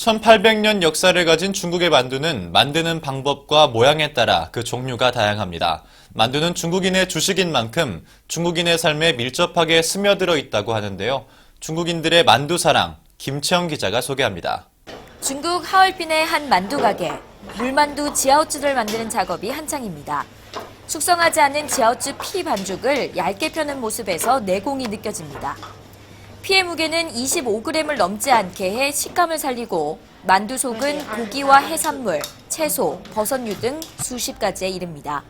1800년 역사를 가진 중국의 만두는 만드는 방법과 모양에 따라 그 종류가 다양합니다. 만두는 중국인의 주식인 만큼 중국인의 삶에 밀접하게 스며들어 있다고 하는데요. 중국인들의 만두 사랑, 김채영 기자가 소개합니다. 중국 하얼빈의 한 만두 가게. 물만두 지아오쯔를 만드는 작업이 한창입니다. 숙성하지 않은 지아오쯔 피 반죽을 얇게 펴는 모습에서 내공이 느껴집니다. 피의 무게는 25g을 넘지 않게 해 식감을 살리고 만두 속은 고기와 해산물, 채소, 버섯류 등 수십 가지에 이릅니다.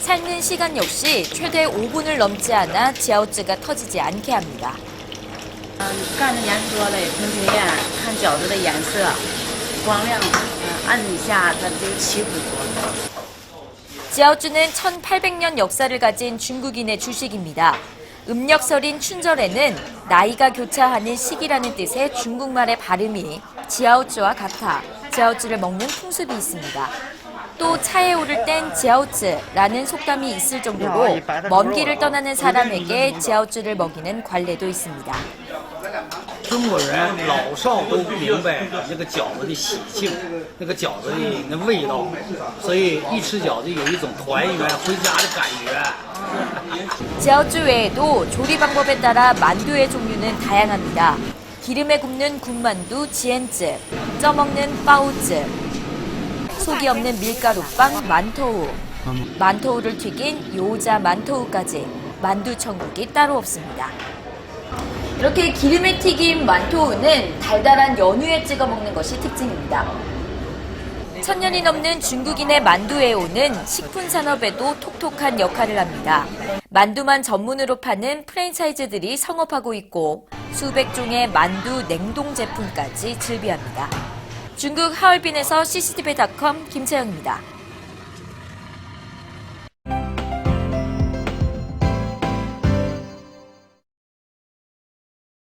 삶는 시간 역시 최대 5분을 넘지 않아 지아오쯔가 터지지 않게 합니다. 嗯，干的年头多了也挺经验，看饺子的颜色、光亮，嗯，按一下它就起鼓。 지아오쯔는 1800년 역사를 가진 중국인의 주식입니다. 음력설인 춘절에는 나이가 교차하는 시기라는 뜻의 중국말의 발음이 지아오쯔와 같아 지아오쯔를 먹는 풍습이 있습니다. 또 차에 오를 땐 지아오쯔라는 속담이 있을 정도로 먼 길을 떠나는 사람에게 지아오쯔를 먹이는 관례도 있습니다. 中国人老少都明白这个饺子的喜庆，那个饺子的那味道，所以一吃饺子有一种团圆回家的感觉。 지아오쯔 외에도 조리 방법에 따라 만두의 종류는 다양합니다. 기름에 굽는 군만두 지엔즈, 쪄먹는 빠우즈, 속이 없는 밀가루빵 만토우, 만토우를 튀긴 요자 만토우까지 만두 천국이 따로 없습니다. 이렇게 기름에 튀긴 만토우는 달달한 연유에 찍어 먹는 것이 특징입니다. 천년이 넘는 중국인의 만두에 오는 식품 산업에도 톡톡한 역할을 합니다. 만두만 전문으로 파는 프랜차이즈들이 성업하고 있고 수백 종의 만두 냉동 제품까지 즐비합니다. 중국 하얼빈에서 CCTV.com 김채영입니다.